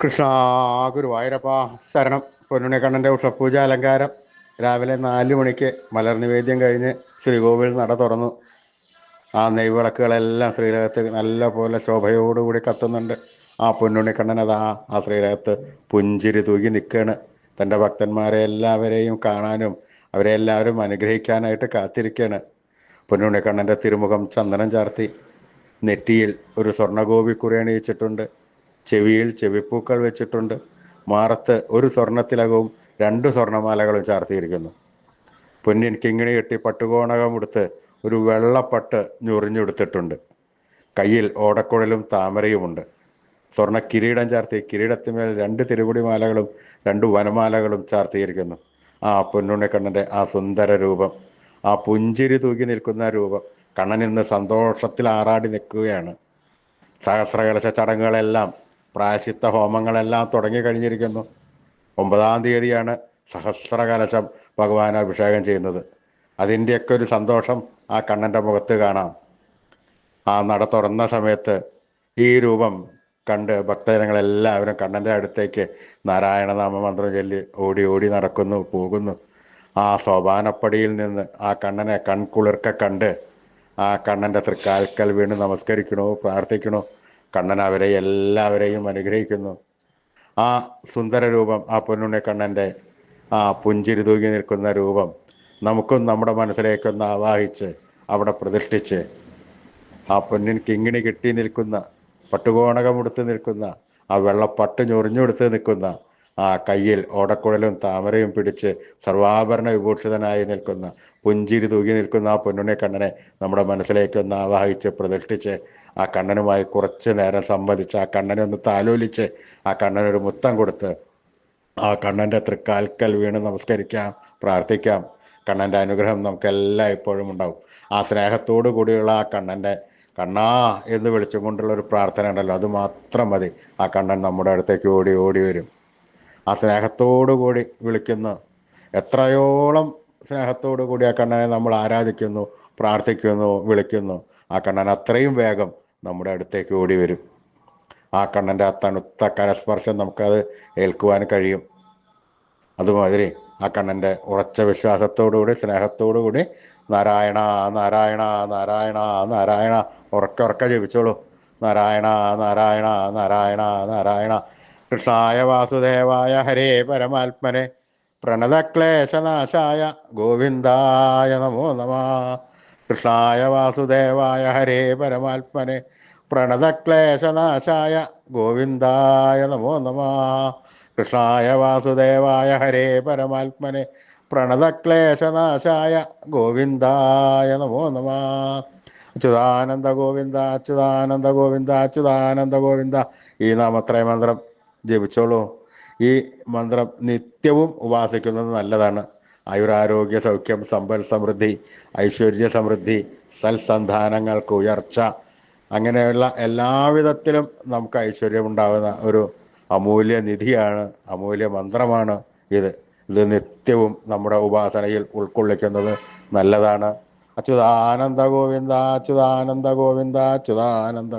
കൃഷ്ണ ഗുരുവായൂരപ്പ ശരണം പൊന്നുണിക്കണ്ണന്റെ ഉഷപൂജ അലങ്കാരം. രാവിലെ നാല് മണിക്ക് മലർ മലർനിവേദ്യം കഴിഞ്ഞ് ശ്രീകോവിൽ നട തുറന്നു. ആ നെയ്വിളക്കുകളെല്ലാം ശ്രീരകത്ത് നല്ല പോലെ ശോഭയോടുകൂടി കത്തുന്നുണ്ട്. ആ പൊന്നുണിക്കണ്ണൻ അതാ ആ ശ്രീരകത്ത് പുഞ്ചിരി തൂകി നിൽക്കുകയാണ് തന്റെ ഭക്തന്മാരെ എല്ലാവരെയും കാണാനും അവരെ എല്ലാവരും അനുഗ്രഹിക്കാനായിട്ട് കാത്തിരിക്കുകയാണ് പൊന്നുണിക്കണ്ണന്റെ തിരുമുഖം ചന്ദനം ചാർത്തി. നെറ്റിയിൽ ഒരു സ്വർണഗോപി കുറിയണിയിച്ചിട്ടുണ്ട്. ചെവിയിൽ ചെവിപ്പൂക്കൾ വെച്ചിട്ടുണ്ട്. മാറത്ത് ഒരു സ്വർണത്തിലകവും രണ്ട് സ്വർണമാലകളും ചാർത്തിയിരിക്കുന്നു. പൊന്നിൻ കിങ്ങിണി കെട്ടി പട്ടുകോണകം ഉടുത്ത് ഒരു വെള്ളപ്പട്ട് ഞൊറിഞ്ഞെടുത്തിട്ടുണ്ട്. കയ്യിൽ ഓടക്കുഴലും താമരയുമുണ്ട്. സ്വർണ കിരീടം ചാർത്തി കിരീടത്തിന്മേൽ രണ്ട് തിരുമുടി മാലകളും രണ്ട് വനമാലകളും ചാർത്തിയിരിക്കുന്നു. ആ പൊന്നുണ്ണിക്കണ്ണന്റെ ആ സുന്ദര രൂപം ആ പുഞ്ചിരി തൂക്കി നിൽക്കുന്ന രൂപം കണ്ണൻ ഇന്ന് സന്തോഷത്തിൽ ആറാടി നിൽക്കുകയാണ്. സഹസ്രകലശ ചടങ്ങുകളെല്ലാം പ്രായശിത്ത ഹോമങ്ങളെല്ലാം തുടങ്ങിക്കഴിഞ്ഞിരിക്കുന്നു ഒമ്പതാം തീയതിയാണ് സഹസ്രകലശം ഭഗവാൻ അഭിഷേകം ചെയ്യുന്നത്. അതിന്റെയൊക്കെ ഒരു സന്തോഷം ആ കണ്ണന്റെ മുഖത്ത് കാണാം. ആ നട തുറന്ന സമയത്ത് ഈ രൂപം കണ്ട് ഭക്തജനങ്ങളെല്ലാവരും കണ്ണന്റെ അടുത്തേക്ക് നാരായണനാമ മന്ത്രം ചൊല്ലി ഓടി ഓടി നടക്കുന്നു പോകുന്നു. ആ സോപാനപ്പടിയിൽ നിന്ന് ആ കണ്ണനെ കൺകുളിർക്ക കണ്ട് ആ കണ്ണന്റെ തൃക്കാൽക്കൽ വീണ് നമസ്കരിക്കണോ പ്രാർത്ഥിക്കണോ കണ്ണൻ അവരെ എല്ലാവരെയും അനുഗ്രഹിക്കുന്നു. ആ സുന്ദര രൂപം ആ പൊന്നുണ്ണി കണ്ണന്റെ ആ പുഞ്ചിരി തൂങ്ങി നിൽക്കുന്ന രൂപം നമുക്കും നമ്മുടെ മനസ്സിലേക്കൊന്ന് ആവാഹിച്ച് അവിടെ പ്രതിഷ്ഠിച്ച് ആ പൊന്നിൻ കിങ്ങിണി കെട്ടി നിൽക്കുന്ന പട്ടുകോണകമുടുത്ത് നിൽക്കുന്ന ആ വെള്ളപ്പട്ട് ഞൊറിഞ്ഞെടുത്ത് നിൽക്കുന്ന ആ കയ്യിൽ ഓടക്കുഴലും താമരയും പിടിച്ച് സർവാഭരണ വിഭൂഷിതനായി നിൽക്കുന്ന പുഞ്ചിരി തൂകി നിൽക്കുന്ന ആ പൊന്നുണ്ണി കണ്ണനെ നമ്മുടെ മനസ്സിലേക്കൊന്ന് ആവാഹിച്ച് പ്രതിഷ്ഠിച്ച് ആ കണ്ണനുമായി കുറച്ച് നേരം സംവദിച്ച് ആ കണ്ണനെ ഒന്ന് താലോലിച്ച് ആ കണ്ണനൊരു മുത്തം കൊടുത്ത് ആ കണ്ണന്റെ തൃക്കാൽക്കൽ വീണ് നമസ്കരിക്കാം പ്രാർത്ഥിക്കാം. കണ്ണന്റെ അനുഗ്രഹം നമുക്കെല്ലാം ഇപ്പോഴും ഉണ്ടാവും. ആ സ്നേഹത്തോടു കൂടിയുള്ള ആ കണ്ണന്റെ കണ്ണാ എന്ന് വിളിച്ചുകൊണ്ടുള്ളൊരു ഒരു പ്രാർത്ഥന ഉണ്ടല്ലോ അത് മാത്രം മതി. ആ കണ്ണൻ നമ്മുടെ അടുത്തേക്ക് ഓടി ഓടി വരും. ആ സ്നേഹത്തോടു കൂടി വിളിക്കുന്നു. എത്രയോളം സ്നേഹത്തോടു കൂടി ആ കണ്ണനെ നമ്മൾ ആരാധിക്കുന്നു പ്രാർത്ഥിക്കുന്നു വിളിക്കുന്നു. ആ കണ്ണൻ അത്രയും വേഗം നമ്മുടെ അടുത്തേക്ക് ഓടി വരും. ആ കണ്ണന്റെ ആ തണുത്ത കരസ്പർശം നമുക്കത് ഏൽക്കുവാൻ കഴിയും. അതുമാതിരി ആ കണ്ണന്റെ ഉറച്ച വിശ്വാസത്തോടുകൂടി സ്നേഹത്തോടുകൂടി നാരായണ നാരായണ നാരായണ നാരായണ ഉറക്ക ഉറക്ക ജപിച്ചോളൂ. നാരായണ നാരായണ നാരായണ നാരായണ. കൃഷ്ണായ വാസുദേവായ ഹരേ പരമാത്മനെ. പ്രണതക്ലേശനാശായ ഗോവിന്ദായ നമോ നമ. കൃഷ്ണായ വാസുദേവായ ഹരേ പരമാത്മനെ പ്രണതക്ലേശനാശായ ഗോവിന്ദായ നമോ നമ. കൃഷ്ണായ വാസുദേവായ ഹരേ പരമാത്മനെ പ്രണതക്ലേശനാശായ ഗോവിന്ദായ നമോ നമ. അച്യുതാനന്ദ ഗോവിന്ദ അച്യുതാനന്ദ ഗോവിന്ദ അച്യുതാനന്ദ ഗോവിന്ദ. ഈ നാമത്രയ മന്ത്രം ജപിച്ചോളൂ. ഈ മന്ത്രം നിത്യവും ഉപാസിക്കുന്നത് നല്ലതാണ്. ആയുരാരോഗ്യ സൗഖ്യം സമ്പൽ സമൃദ്ധി ഐശ്വര്യ സമൃദ്ധി സൽസന്ധാനങ്ങൾക്ക് ഉയർച്ച. അങ്ങനെയുള്ള എല്ലാവിധത്തിലും നമുക്ക് ഐശ്വര്യം ഉണ്ടാകുന്ന ഒരു അമൂല്യ നിധിയാണ് അമൂല്യ മന്ത്രമാണ് ഇത്. ഇത് നിത്യവും നമ്മുടെ ഉപാസനയിൽ ഉൾക്കൊള്ളിക്കുന്നത് നല്ലതാണ്. അച്യുതാനന്ദ ഗോവിന്ദ അച്യുതാനന്ദ ഗോവിന്ദ അച്യുതാനന്ദ